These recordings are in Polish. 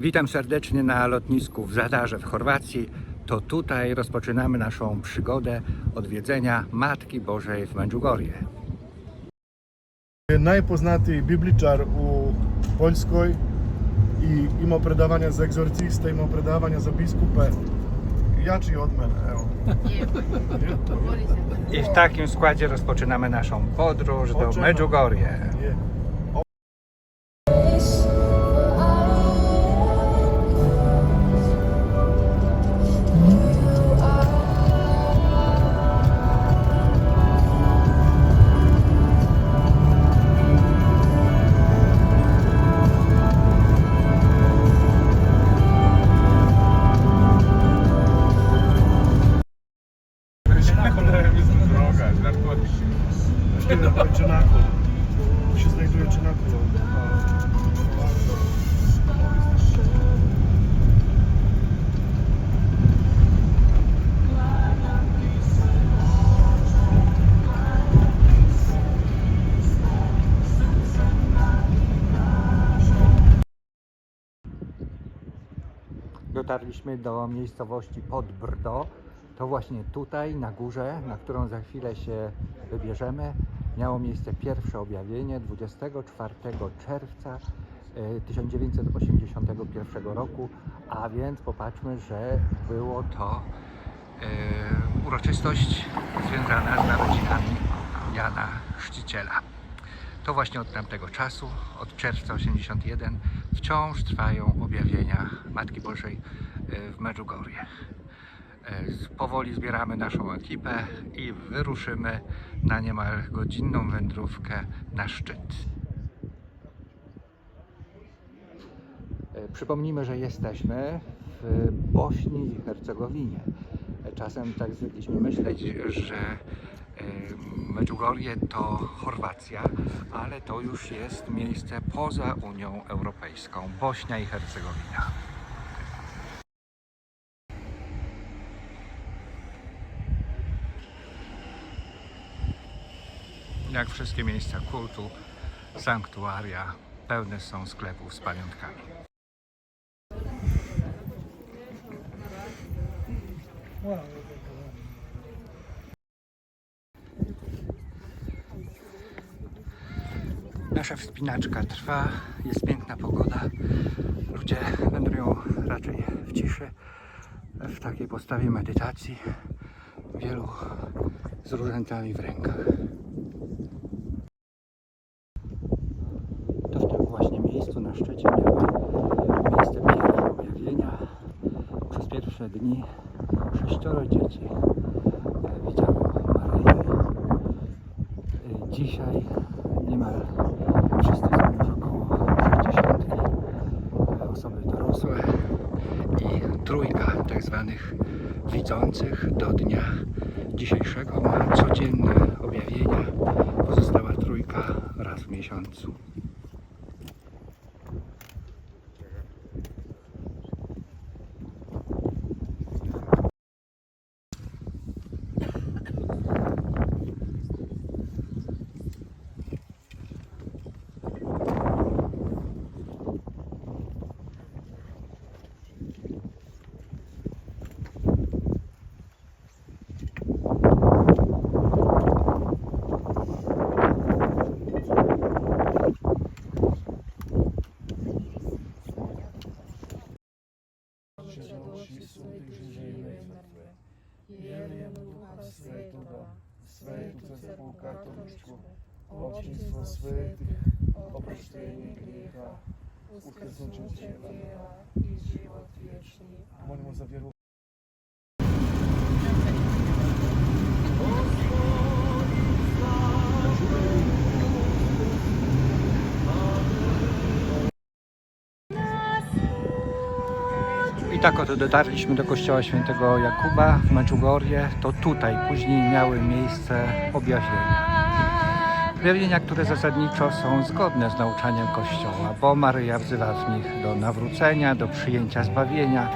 Witam serdecznie na lotnisku w Zadarze w Chorwacji. To tutaj rozpoczynamy naszą przygodę odwiedzenia Matki Bożej w Medjugorje. Najpoznatiji bibličar u Poljskoj i imao predavanja za egzorciste, imao predavanja za biskupe. Jači od mene, evo. I w takim składzie rozpoczynamy naszą podróż do. Medjugorje. Czynakul. Tu się znajduje Czynakul. Dotarliśmy do miejscowości pod Brdo. To właśnie tutaj, na górze, na którą za chwilę się wybierzemy, miało miejsce pierwsze objawienie 24 czerwca e, 1981 roku, a więc popatrzmy, że było to e, uroczystość związana z narodzinami Jana Chrzciciela. To właśnie od tamtego czasu, od czerwca 81, wciąż trwają objawienia Matki Bożej e, w Medjugorje. E, Powoli zbieramy naszą ekipę i wyruszymy na niemal godzinną wędrówkę na szczyt. E, Przypomnijmy, że jesteśmy w Bośni i Hercegowinie. E, Czasem tak zwykliśmy myśleć, że Medjugorje to Chorwacja, ale to już jest miejsce poza Unią Europejską. Bośnia i Hercegowina. Jak wszystkie miejsca kultu, sanktuaria pełne są sklepów z pamiątkami. Nasza wspinaczka trwa, jest piękna pogoda. Ludzie wędrują raczej w ciszy, w takiej postawie medytacji. Wielu z różańcami w rękach. To w tym właśnie miejscu na szczycie miały miejsce pierwsze objawienia. Przez pierwsze dni sześcioro dzieci e, widziało Maryję. E, Dzisiaj niemal wszyscy są już około 60. e, Osoby dorosłe i trójka tak zwanych widzących do dnia dzisiejszego ma codzienne objawienia. Pozostała trójka raz w miesiącu. Katoličku, općinstvo svetih, oproštenje grijeha, uskrsnuće tijela i život vječni. Molimo za vjeru tak oto dotarliśmy do kościoła świętego Jakuba w Medjugorje. To tutaj później miały miejsce objawienia. Objawienia, które zasadniczo są zgodne z nauczaniem Kościoła, bo Maryja wzywa w nich do nawrócenia, do przyjęcia zbawienia,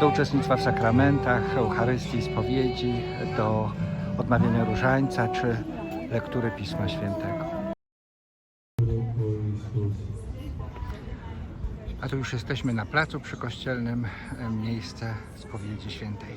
do uczestnictwa w sakramentach, Eucharystii, spowiedzi, do odmawiania różańca czy lektury Pisma Świętego. A tu już jesteśmy na placu przykościelnym, e, miejsce spowiedzi świętej.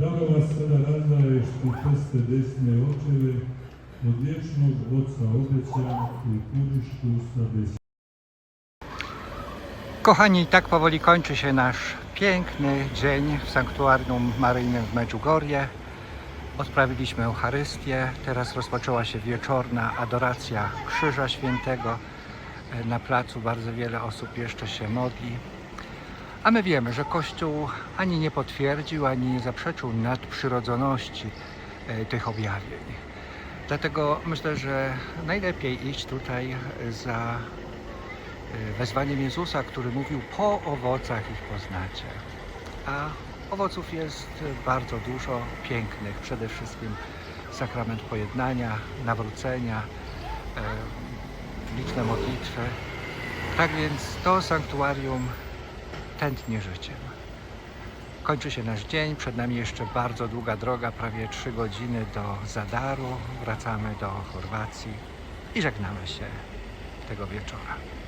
Dava vas sada razdvaješ ti prste desne očeve, od vječnog oca obećan i usta desne. Kochani, tak powoli kończy się nasz piękny dzień w sanktuarium maryjnym w Medjugorje. Odprawiliśmy Eucharystię, teraz rozpoczęła się wieczorna adoracja Krzyża Świętego. E, Na placu bardzo wiele osób jeszcze się modli. A my wiemy, że Kościół ani nie potwierdził, ani nie zaprzeczył nadprzyrodzoności e, tych objawień. Dlatego myślę, że najlepiej iść tutaj za e, wezwaniem Jezusa, który mówił: Po owocach ich poznacie. A owoców jest bardzo dużo, pięknych. Przede wszystkim sakrament pojednania, nawrócenia, e, liczne modlitwy. Tak więc to sanktuarium tętnie życiem. Kończy się nasz dzień, przed nami jeszcze bardzo długa droga, prawie 3 godziny do Zadaru. Wracamy do Chorwacji i żegnamy się tego wieczora.